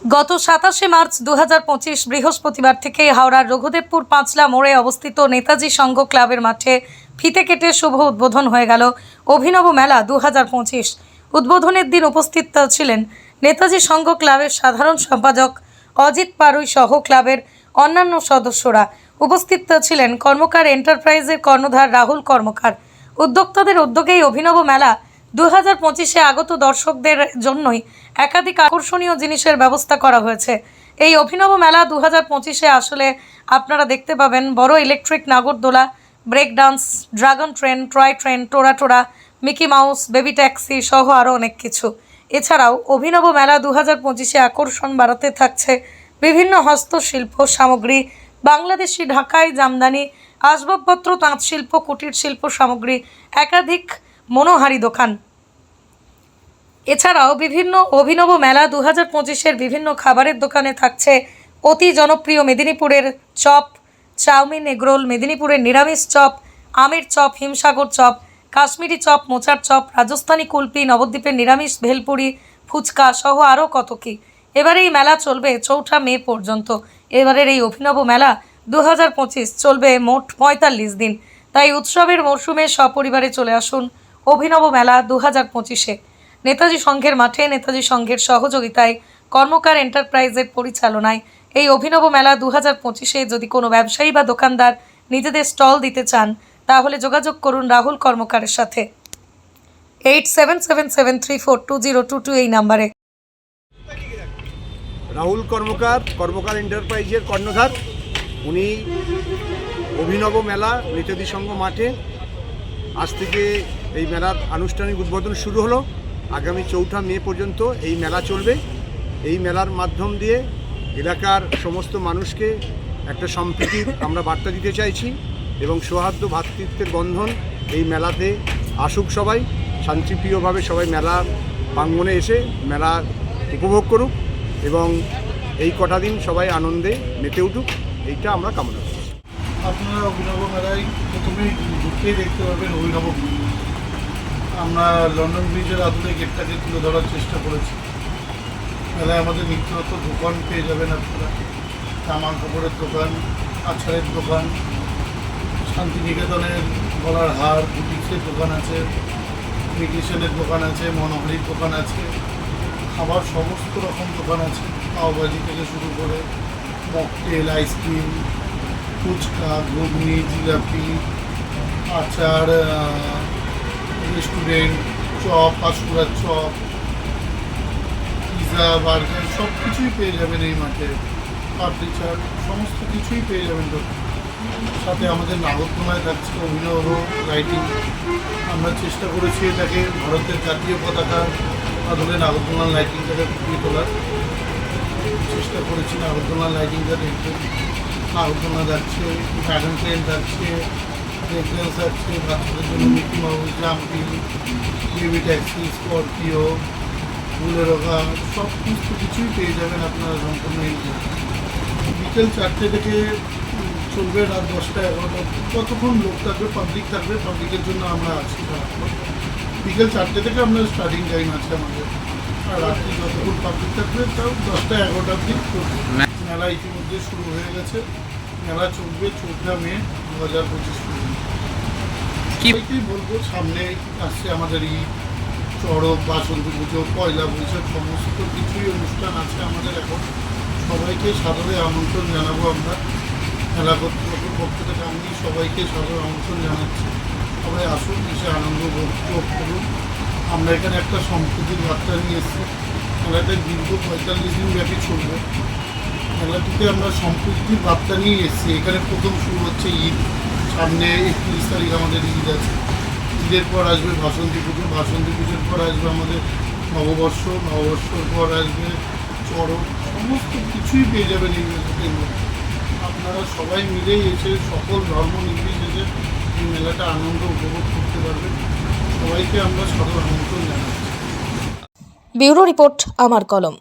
গত সাতাশে মার্চ দু হাজার পঁচিশ বৃহস্পতিবার থেকে হাওড়ার রঘুদেবপুর পাঁচলা মোড়ে অবস্থিত নেতাজি সংঘ ক্লাবের মাঠে ফিতে কেটে শুভ উদ্বোধন হয়ে গেল অভিনব মেলা দু হাজার পঁচিশ। উদ্বোধনের দিন উপস্থিত ছিলেন নেতাজি সংঘ ক্লাবের সাধারণ সম্পাদক অজিত পারুই সহ ক্লাবের অন্যান্য সদস্যরা। উপস্থিত ছিলেন কর্মকার এন্টারপ্রাইজের কর্ণধার রাহুল কর্মকার। উদ্যোক্তাদের উদ্যোগেই অভিনব মেলা দু হাজার পঁচিশে আগত দর্শকদের জন্যই একাধিক আকর্ষণীয় জিনিসের ব্যবস্থা করা হয়েছে। এই অভিনব মেলা দু হাজার পঁচিশে আসলে আপনারা দেখতে পাবেন বড় ইলেকট্রিক নাগরদোলা, break dance, dragon train toy train, টোরা টোরা, মিকি মাউস, বেবি ট্যাক্সি সহ আরও অনেক কিছু। এছাড়াও অভিনব মেলা দু হাজার পঁচিশে আকর্ষণ বাড়াতে থাকছে বিভিন্ন হস্তশিল্প সামগ্রী, বাংলাদেশি ঢাকায় জামদানি, আসবাবপত্র তাঁত শিল্প কুটির শিল্প সামগ্রী, একাধিক মনোহারি দোকান। এছাড়াও বিভিন্ন অভিনব মেলা দু হাজার পঁচিশের বিভিন্ন খাবারের দোকানে থাকছে অতি জনপ্রিয় মেদিনীপুরের চপ, চাউমিন এগরোল, মেদিনীপুরের নিরামিষ চপ, আমের chop, Himsagar chop, Kashmiri chop, মোচার চপ, রাজস্থানী কুলপি, নবদ্বীপের নিরামিষ ভেলপুরি, ফুচকা সহ আরও কত কী। এবারে এই মেলা চলবে চৌঠা মে পর্যন্ত। এবারের এই অভিনব মেলা দু হাজার পঁচিশ চলবে মোট পঁয়তাল্লিশ দিন। তাই উৎসবের মরশুমে সপরিবারে চলে আসুন। অভিনব মেলা দু হাজার পঁচিশে। নেতাজি সংঘের মাঠে নেতাজি সংঘের সহযোগিতায় কর্মকার এন্টারপ্রাইজের পরিচালনায় এই অভিনব মেলা দু হাজার পঁচিশে যদি কোনো ব্যবসায়ী বা দোকানদার নিজেদের স্টল দিতে চান, তাহলে যোগাযোগ করুন রাহুল কর্মকারের সাথে। Eight seven seven seven three four two zero two two এই নাম্বারে। রাহুল কর্মকার কর্মকার এন্টারপ্রাইজের কর্ণধার। উনি অভিনব মেলা নেতাজি সংঘ মাঠে। আজ থেকে এই মেলার আনুষ্ঠানিক উদ্বোধন শুরু হলো আগামী চৌঠা মে পর্যন্ত এই মেলা চলবে এই মেলার মাধ্যম দিয়ে এলাকার সমস্ত মানুষকে একটা সম্প্রীতির আমরা বার্তা দিতে চাইছি এবং সৌহার্দ্য ভ্রাতৃত্বের বন্ধন এই মেলাতে আসুক সবাই, শান্তিপ্রিয়ভাবে সবাই মেলা প্রাঙ্গণে এসে মেলা উপভোগ করুক এবং এই কটা দিন সবাই আনন্দে মেতে উঠুক, এইটা আমরা কামনা করছি আপনারা অভিনব মেলায় প্রথমেই ঢুকিয়ে দেখতে পাবেন অভিনব। আমরা লন্ডন ব্রিজের আদলে গেটটাকে তুলে ধরার চেষ্টা করেছি। তাহলে আমাদের নিত্যনত দোকান পেয়ে যাবেন আপনারা। জামা কাপড়ের দোকান আচারের দোকান, শান্তিনিকেতনের গলার হার, বুটিক্সের দোকান আছে, ইমিগ্রেশনের দোকান আছে, মনোহারির দোকান আছে, খাবার সমস্ত রকম দোকান আছে। পাওভাজি থেকে শুরু করে mocktail, ice cream, phuchka, ghugni, jilapi, আচার রেস্টুরেন্ট চপ পাঁশকুড়ার চপ পিৎজা বার্গার সব কিছুই পেয়ে যাবেন এই মাঠে। পাপড়ি চাট, সমস্ত কিছুই পেয়ে যাবেন। সাথে আমাদের নাগরকোনায় থাকছে অভিনব লাইটিং আমরা চেষ্টা করেছি এটাকে ভারতের জাতীয় পতাকা আদলে নাগরকোনার লাইটিংটাকে ফুটিয়ে তোলার। চেষ্টা করেছি নাগরদোলা লাইটিংটা দেখতে। নাগরদোলা যাচ্ছে ড্রাগন ট্রেন যাচ্ছে ব্রেকড্যান্স যাচ্ছে বাচ্চাদের জন্য Mickey Mouse jumping baby taxi Scorpio Bolero car সব সমস্ত কিছুই পেয়ে যাবেন আপনারা সম্পূর্ণ এই বিকেল চারটে থেকে চলবে রাত দশটা এগারোটা কতক্ষণ লোক থাকবে পাবলিক থাকবে পাবলিকের জন্য আমরা আছি। বিকেল চারটে থেকে আপনার স্টার্টিং টাইম আছে আমাদের আর রাত্রি যতক্ষণ পাবলিক থাকবে তাও দশটা এগারোটা অব্দি মেলা ইতিমধ্যে শুরু হয়ে গেছে মেলা চলবে চৌঠা মে দু হাজার পঁচিশ সবাইকেই বলব, সামনে আসছে আমাদের ঈদ চড়ক, বাসন্তী পুজো, পয়লা বৈশাখ, সমস্ত কিছুই অনুষ্ঠান আছে আমাদের এখন। সবাইকে সাদরে আমন্ত্রণ জানাব আমরা। মেলা কর্তৃপক্ষের পক্ষ থেকে আমি সবাইকে সাদর আমন্ত্রণ জানাচ্ছি। সবাই আসুন, এসে আনন্দ উপভোগ করুন। আমরা এখানে একটা সম্প্রীতির বার্তা নিয়ে এসেছি। মেলাটা দীর্ঘ পঁয়তাল্লিশ দিন ব্যাপী চলবে। মেলাটিতে আমরা সম্প্রীতির বার্তা নিয়ে এসেছি। এখানে প্রথম শুরু হচ্ছে ঈদ। সামনে একত্রিশ তারিখ আমাদের ঈদ আছে। ঈদের পর আসবে বাসন্তী পুজো, বাসন্তী পুজোর পর আসবে আমাদের নববর্ষ, নববর্ষর পর আসবে চরম সমস্ত কিছুই পেয়ে যাবেন এই মেলাতে আপনারা সবাই মিলেই এসে সকল ধর্ম নির্বিশেষে এই মেলাটা আনন্দ উপভোগ করতে পারবেন। সবাইকে আমরা সদর আমন্ত্রণ জানাচ্ছি। ব্যুরো রিপোর্ট, আমার কলম।